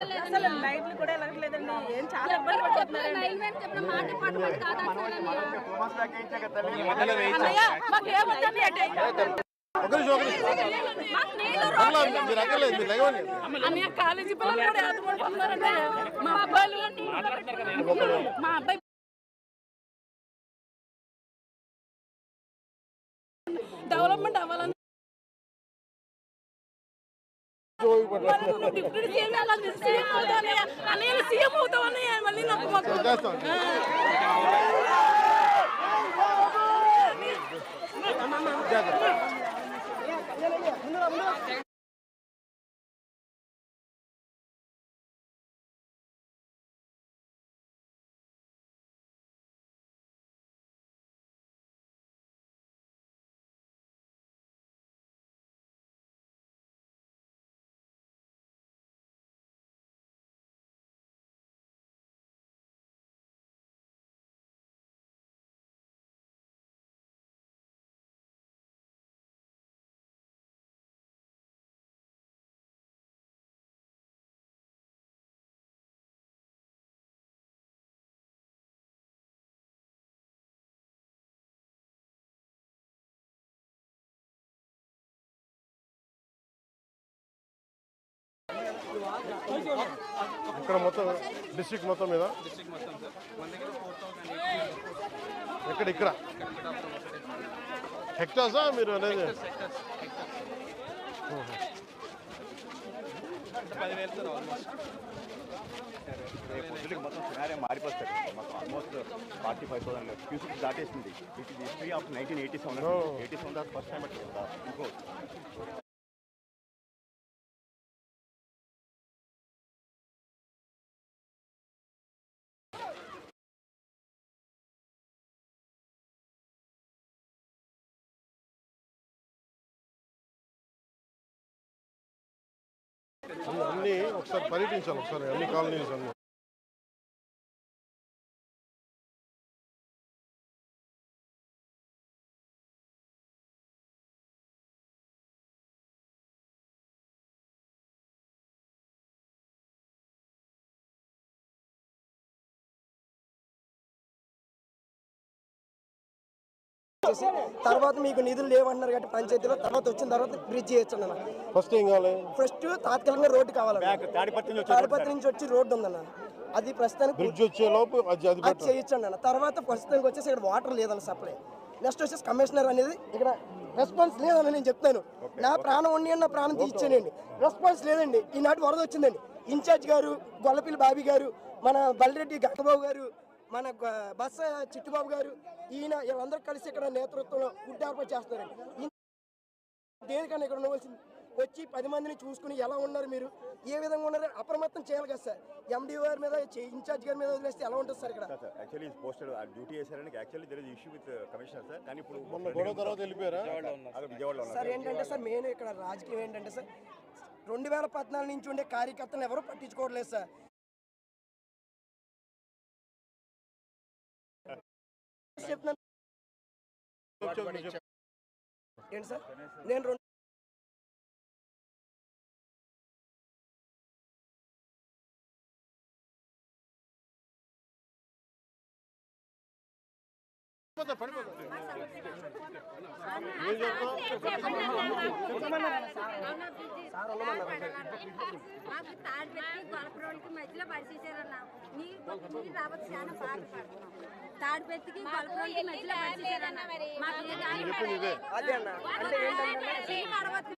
అసలు లైట్లు కూడా వెళ్ళట్లేదండి ఏం చాలా ఇబ్బంది కాలేజీ పిల్లలు కూడా ఎదుర్కొంటున్నారండి. మా అబ్బాయిలు మా అబ్బాయి డెవలప్మెంట్ అవ్వాలని నువ్వు డిప్యూటీ సీఎం అలా సీఎం అవుతావని అన్నయ్య సీఎం అవుతావని మళ్ళీ నాకు మాకు చేస్తాం ఇక్కడ మొత్తం డిస్ట్రిక్ట్ మొత్తం మీద? ఎక్కడ ఇక్కడ? హెక్టార్సా మీరు అనేది? పొద్దులకి మొత్తం సినారే మారిపోతారు మాకు almost forty five thousand cusec దాటేసింది it history of nineteen eighty seven Oh. Eighty seven first time అట్లా ఇంకో అన్ని ఒకసారి పర్యటించాలి ఒకసారి అన్ని కాలనీస్ అన్ని. చేసి తర్వాత మీకు నిధులు లేవంటున్నారు కాబట్టి పంచాయతీలో తర్వాత వచ్చిన తర్వాత బ్రిడ్జ్ చేయొచ్చు అన్న. ఫస్ట్ ఏం కావాలి? ఫస్ట్ తాత్కాలికంగా రోడ్డు కావాలన్న తాడిపత్రి నుంచి వచ్చే తాడిపత్రి నుంచి వచ్చి రోడ్డు ఉందన్న. అది ప్రస్తుతానికి బ్రిడ్జ్ వచ్చే లోపు అది అది అది పెట్టాలి. చేయొచ్చండి అన్న. తర్వాత ప్రస్తుతానికి వచ్చేసి ఇక్కడ వాటర్ లేదన్న సప్లై నెక్స్ట్ వచ్చేసి కమిషనర్ అనేది ఇక్కడ రెస్పాన్స్ లేదని నేను చెప్తాను. నా ప్రాణం ఉండి నా ప్రాణం తీర్చానండి. రెస్పాన్స్ లేదండి. ఈనాటి వరద వచ్చిందండి. ఇన్ఛార్జ్ గారు గొల్లపిల్లి బాబీ గారు మన బలిరెడ్డి గంగబాబు గారు మన బస్స చిట్టుబాబు గారు ఈయన వీళ్ళందరూ కలిసి ఇక్కడ నేతృత్వంలో ఫుడ్ ఏర్పాటు చేస్తున్నారండి దేనికన్నా ఇక్కడ ఉండవలసింది? వచ్చి పది మందిని చూసుకుని ఎలా ఉన్నారు మీరు? ఏ విధంగా ఉన్నారు? అప్రమత్తం చేయాలి కదా సార్. ఎండి గారి మీద ఇన్ఛార్జ్ గారి మీద వదిలేస్తే ఎలా ఉంటుంది సార్ ఇక్కడ? సార్ యాక్చువల్లీ పోస్టెడ్ డ్యూటీ చేశారని actually there is issue with commissioner sir. కానీ ఇప్పుడు మొన్న గొడవ తర్వాత వెళ్ళిపోయారా? అక్కడ విజయవాడలో ఉన్నారు సార్ ఏంటంటే సార్ మెయిన్ ఇక్కడ రాజకీయం ఏంటంటే సార్ రెండు వేల పద్నాలుగు నుంచి ఉండే కార్యకర్తలు ఎవరు పట్టించుకోవట్లేదు సార్. చెప్తున్నాను ఏంటి సార్? నేను రెండు మాకు తాడు పెట్టి గొలపరోళ్ళకి మధ్యలో పరిచేసారన్న నీ నీకు రావచ్చు చాలా బాధపడుతున్నాం. తాడు పెట్టికి గొలపరోళ్ళకి మధ్యలో పరిచేసారన్న మాకు